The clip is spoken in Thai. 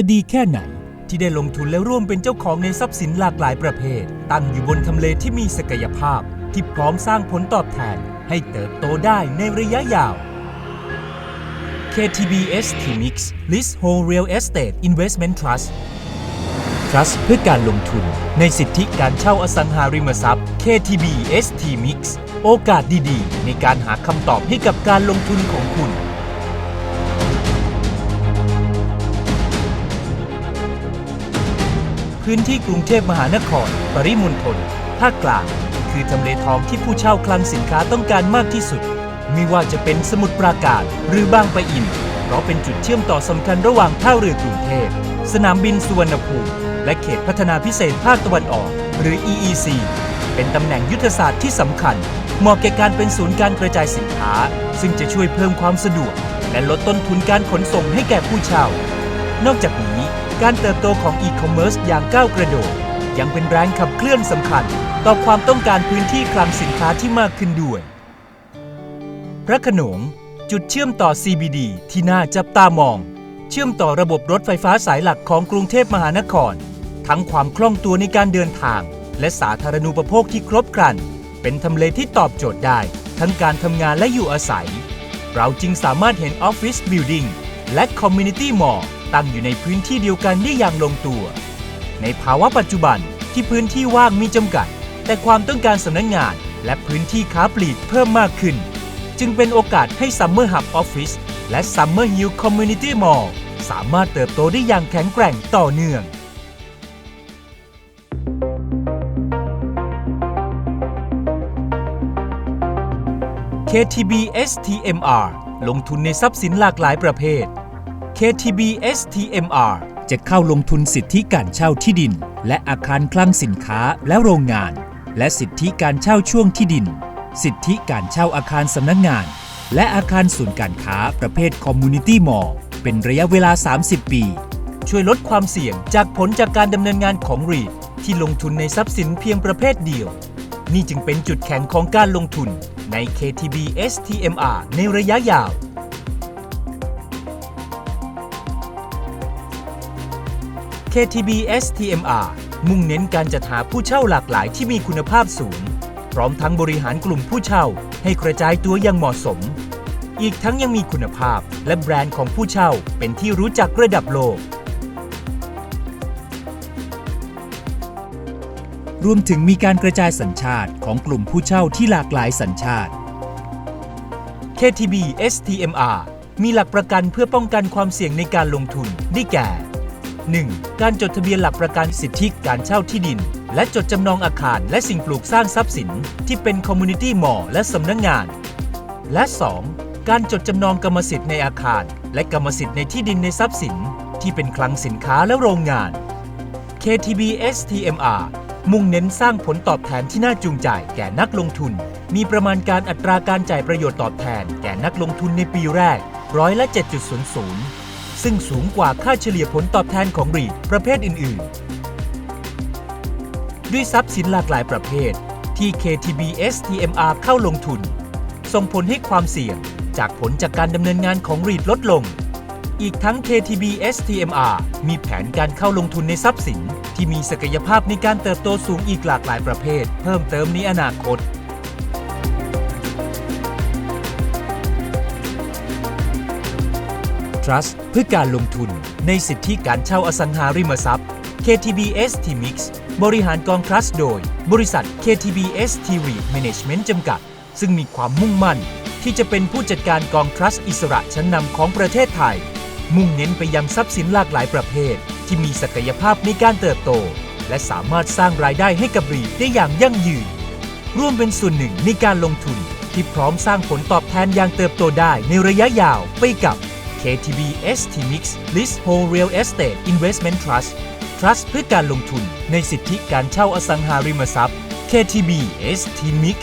จะดีแค่ไหน ที่ได้ลงทุนและร่วมเป็นเจ้าของในทรัพย์สินหลากหลายประเภท ตั้งอยู่บนทำเลที่มีศักยภาพ ที่พร้อมสร้างผลตอบแทน ให้เติบโตได้ในระยะยาว KTB ST Mix List Whole Real Estate Investment Trust Trust เพื่อการลงทุนในสิทธิการเช่าอสังหาริมทรัพย์ KTB ST Mix โอกาสดีๆ ในการหาคำตอบให้กับการลงทุนของคุณ พื้นที่กรุงเทพมหานคร ปริมณฑลภาคกลาง คือทำเลทองที่ผู้เช่าคลังสินค้าต้องการมากที่สุด ไม่ว่าจะเป็นสมุทรปราการหรือบางปะอิน เพราะเป็นจุดเชื่อมต่อสำคัญระหว่างท่าเรือกรุงเทพ สนามบินสุวรรณภูมิและเขตพัฒนาพิเศษภาคตะวันออก หรือ EEC เป็นตำแหน่งยุทธศาสตร์ที่สำคัญ เหมาะแก่การเป็นศูนย์การกระจายสินค้า ซึ่งจะช่วยเพิ่มความสะดวก และลดต้นทุนการขนส่งให้แก่ผู้เช่า นอกจากนี้ การเติบโตของอีคอมเมิร์ซอย่างก้าวกระโดด ยังเป็นแรงขับเคลื่อนสำคัญ ต่อความต้องการพื้นที่คลังสินค้าที่มากขึ้นด้วย พระขนงจุดเชื่อมต่อ CBD ที่น่าจับตามอง เชื่อมต่อระบบรถไฟฟ้าสายหลักของกรุงเทพมหานคร ทั้งความคล่องตัวในการเดินทาง และสาธารณูปโภคที่ครบครัน เป็นทำเลที่ตอบโจทย์ได้ ทั้งการทำงานและอยู่อาศัย เราจึงสามารถเห็นออฟฟิศบิลดิ่งและคอมมูนิตี้มอลล์ ตั้งอยู่ในพื้นที่เดียวกันได้อย่างลงตัว ในภาวะปัจจุบันที่พื้นที่ว่างมีจำกัด แต่ความต้องการสำนักงงาน และพื้นที่ค้าปลีกเพิ่มมากขึ้น จึงเป็นโอกาสให้ Summer Hub Office และ Summer Hill Community Mall สามารถเติบโตได้อย่างแข็งแกร่งต่อเนื่อง KTB STMR ลงทุนในทรัพย์สินหลากหลายประเภท KTB STMR จะเข้าลงทุนสิทธิการเช่าที่ดิน และอาคารคลังสินค้าและโรงงาน และสิทธิการเช่าช่วงที่ดิน สิทธิการเช่าอาคารสำนักงงาน และอาคารศูนย์การค้าประเภท Community Mall เป็นระยะเวลา 30 ปี ช่วยลดความเสี่ยงจากผลจากการดำเนินงานของ REIT ที่ลงทุนในทรัพย์สินเพียงประเภทเดียว นี่จึงเป็นจุดแข็งของการลงทุนใน KTB STMR ในระยะยาว KTB STMR มุ่งเน้นการจัดหาผู้เช่าหลากหลายที่มีคุณภาพสูง พร้อมทั้งบริหารกลุ่มผู้เช่า ให้กระจายตัวอย่างเหมาะสม อีกทั้งยังมีคุณภาพและแบรนด์ของผู้เช่าเป็นที่รู้จักระดับโลก รวมถึงมีการกระจายสัญชาติของกลุ่มผู้เช่าที่หลากหลายสัญชาติ KTB STMR มีหลักประกันเพื่อป้องกันความเสี่ยงในการลงทุนได้แก่ 1. การจดทะเบียนหลักประกันสิทธิการเช่าที่ดิน และจดจำนองอาคารและสิ่งปลูกสร้างทรัพย์สิน ที่เป็นคอมมูนิตี้มอลและสำนักงงาน และ 2. การจดจำนองกรรมสิทธิ์ในอาคาร และกรรมสิทธิ์ในที่ดินในทรัพย์สิน ที่เป็นคลังสินค้าและโรงงาน KTB STMR มุ่งเน้นสร้างผลตอบแทนที่น่าจูงใจแก่นักลงทุน มีประมาณการอัตราการจ่ายประโยชน์ตอบแทน แก่นักลงทุนในปีแรกร้อยละ 7.00 ซึ่งสูงกว่าค่าเฉลี่ยผลตอบแทนของรีทประเภทอื่น ๆ ด้วยทรัพย์สินหลากหลายประเภทที่ KTB STMR เข้าลงทุน ส่งผลให้ความเสี่ยงจากผลจากการดำเนินงานของรีทลดลง อีกทั้ง KTB STMR มีแผนการเข้าลงทุนในทรัพย์สิน ที่มีศักยภาพในการเติบโตสูงอีกหลากหลายประเภท เพิ่มเติมในอนาคต Trust เพื่อการลงทุน ในสิทธิการเช่าอสังหาริมทรัพย์ KTB ST Mix บริหารกอง Trust โดย บริษัท KTB ST REIT Management จำกัด ซึ่งมีความมุ่งมั่น ที่จะเป็นผู้จัดการกอง Trust อิสระชั้นนำของประเทศไทย มุ่งเน้นไปยังทรัพย์สินหลากหลายประเภท ที่มีศักยภาพในการเติบโต และสามารถสร้างรายได้ให้กับรีทได้อย่างยั่งยืน ร่วมเป็นส่วนหนึ่งในการลงทุนที่พร้อมสร้างผลตอบแทนอย่างเติบโตได้ในระยะยาวไปกับ KTB ST Mix List Whole Real Estate Investment Trust Trust เพื่อการลงทุนในสิทธิการเช่าอสังหาริมทรัพย์ KTB ST Mix